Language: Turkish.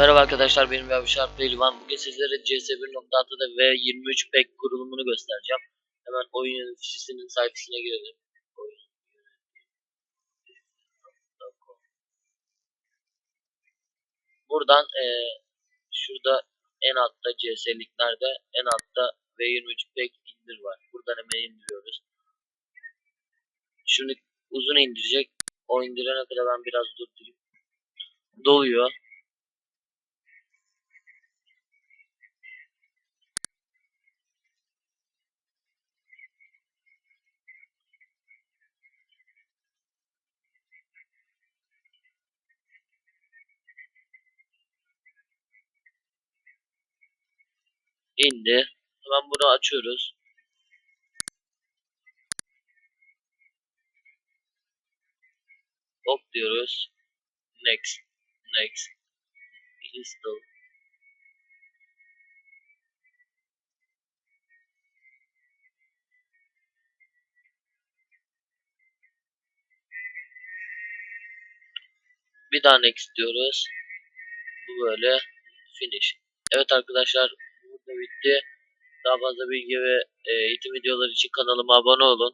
Merhaba arkadaşlar benim Yavşar Pehlivan. Bugün sizlere CS 1.6'da V23 pack kurulumunu göstereceğim. Hemen oyun yöneticisinin sayfasına girelim. Buradan eee, şurada en altta CS'liklerde en altta V23 pack indir var. Buradan hemen indiriyoruz. Şimdi uzun indirecek. O indirene kadar ben biraz durdurayım. Doluyor. İndi. Hemen bunu açıyoruz. Hop diyoruz. Next. Next. Install. Bir daha next diyoruz. Bu böyle finish. Evet arkadaşlar bitti. Daha fazla bilgi ve e, eğitim videoları için kanalıma abone olun.